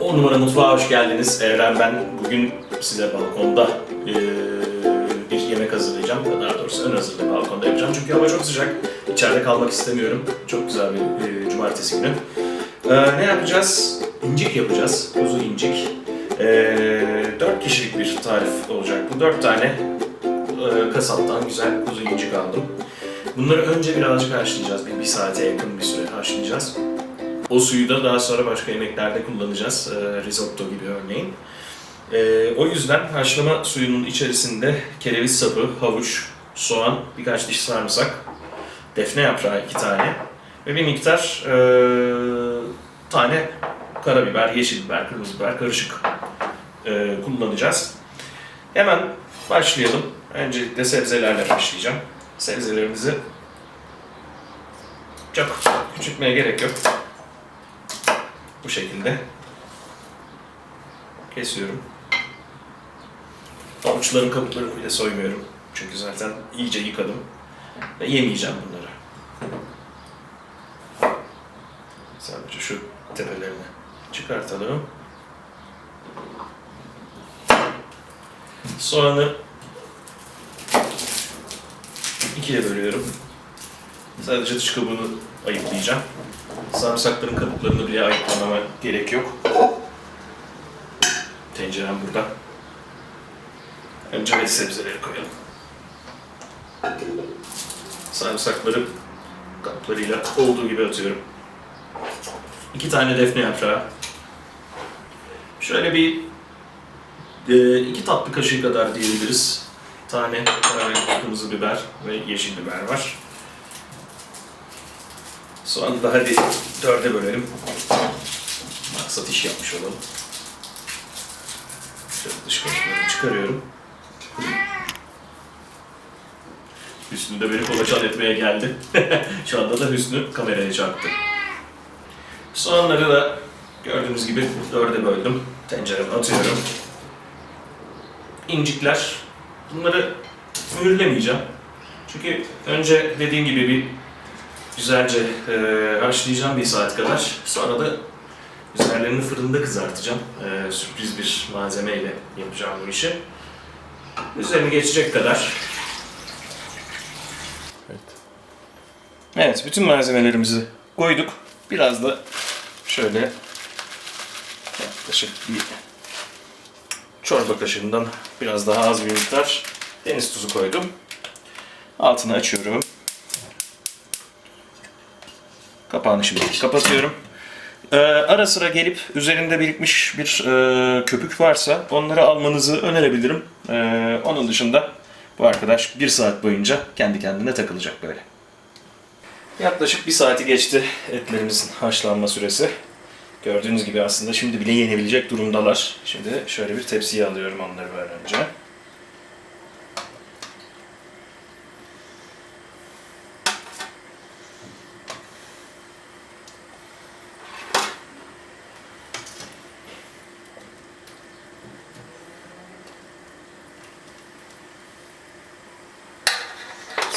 10 numara mutfağa hoş geldiniz. Evren ben. Bugün size balkonda eee, bir yemek hazırlayacağım. Daha doğrusu ön hazırlığı balkonda yapacağım. Çünkü hava çok sıcak. İçeride kalmak istemiyorum. Çok güzel bir eee, cumartesi günü. Eee, ne yapacağız? İncik yapacağız. Kuzu incik. Eee 4 kişilik bir tarif olacak. Bu 4 tane eee, kasaptan güzel kuzu incik aldım. Bunları önce birazcık haşlayacağız. Bir, bir saate yakın bir süre haşlayacağız. O suyu da daha sonra başka yemeklerde kullanacağız. Ee, risotto gibi örneğin. Ee, o yüzden haşlama suyunun içerisinde kereviz sapı, havuç, soğan, birkaç diş sarımsak, defne yaprağı iki tane ve bir miktar ee, tane karabiber, yeşil biber, kırmızı biber karışık ee, kullanacağız. Hemen başlayalım. Öncelikle sebzelerle başlayacağım. Sebzelerimizi çok küçültmeye gerek yok. Bu şekilde kesiyorum. Avuçların kabuklarını bile soymuyorum. Çünkü zaten iyice yıkadım. Ve yemeyeceğim bunları. Sadece şu tepelerini çıkartalım. Soğanı ikiye bölüyorum. Sadece dış kabuğunu ayıklayacağım. Sarımsakların kabuklarını bile ayıklamama gerek yok. Tencerem burada. Önce ve sebzeleri koyalım. Sarımsakları kabuklarıyla olduğu gibi atıyorum. İki tane defne yaprağı. Şöyle bir e, iki tatlı kaşığı kadar diyebiliriz. Tane kırmızı biber ve yeşil biber var. Soğanı da hadi dörde bölelim. Maksat iş yapmış olalım. Şöyle dış kabuklarını çıkarıyorum. Hüsnü de beni kolaçan etmeye geldi. Şu anda da Hüsnü kameraya çarptı. Soğanları da gördüğünüz gibi dörde böldüm. Tencereme atıyorum. İncikler. Bunları mühürlemeyeceğim. Çünkü önce dediğim gibi bir güzelce e, haşlayacağım bir saat kadar. Sonra da üzerlerini fırında kızartacağım. E, sürpriz bir malzemeyle yapacağım bu işi. Üzerini geçecek kadar. Evet. Evet, bütün malzemelerimizi koyduk. Biraz da şöyle yaklaşık bir çorba kaşığından biraz daha az bir miktar deniz tuzu koydum. Altını açıyorum. Kapağını şimdi kapatıyorum. Ee, ara sıra gelip üzerinde birikmiş bir e, köpük varsa onları almanızı önerebilirim. Ee, onun dışında bu arkadaş bir saat boyunca kendi kendine takılacak böyle. Yaklaşık bir saati geçti etlerimizin haşlanma süresi. Gördüğünüz gibi aslında şimdi bile yenebilecek durumdalar. Şimdi şöyle bir tepsiye alıyorum onları böyle önce.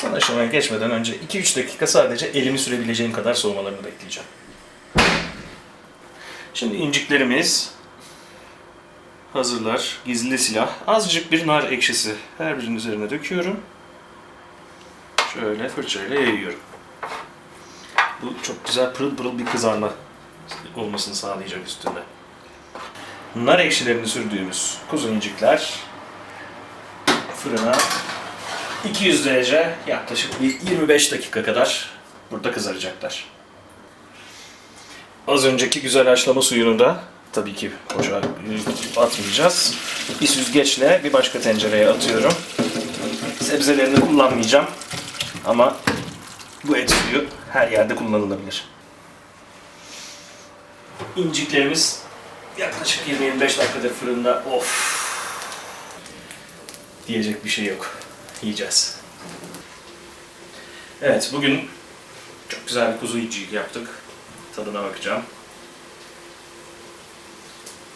Son aşamaya geçmeden önce 2-3 dakika sadece elimi sürebileceğim kadar soğumalarını bekleyeceğim. Şimdi inciklerimiz hazırlar. Gizli silah. Azıcık bir nar ekşisi her birinin üzerine döküyorum. Şöyle fırçayla yayıyorum. Bu çok güzel pırıl pırıl bir kızarma olmasını sağlayacak üstünde. Nar ekşilerini sürdüğümüz kuzu incikler fırına 200 derece yaklaşık bir 25 dakika kadar burada kızaracaklar. Az önceki güzel haşlama suyunu da tabii ki boşa atmayacağız. Bir süzgeçle bir başka tencereye atıyorum. Sebzelerini kullanmayacağım ama bu et suyu her yerde kullanılabilir. İnciklerimiz yaklaşık 20-25 dakikadır fırında. Of! Diyecek bir şey yok yiyeceğiz. Evet, bugün çok güzel bir kuzu incik yaptık. Tadına bakacağım.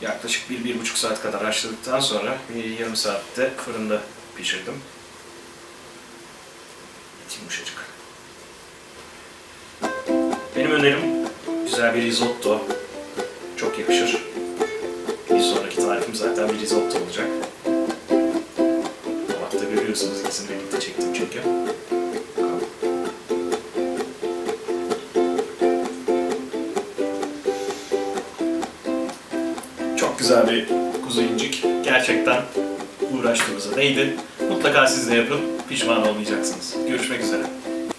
Yaklaşık bir, bir buçuk saat kadar haşladıktan sonra bir yarım saatte fırında pişirdim. Et yumuşacık. Benim önerim güzel bir risotto. Çok yakışır. zaten bir risotto olacak. Görüyorsunuz ikisini birlikte çektim çünkü. Çok güzel bir kuzu incik. Gerçekten uğraştığımıza değdi. Mutlaka siz de yapın. Pişman olmayacaksınız. Görüşmek üzere.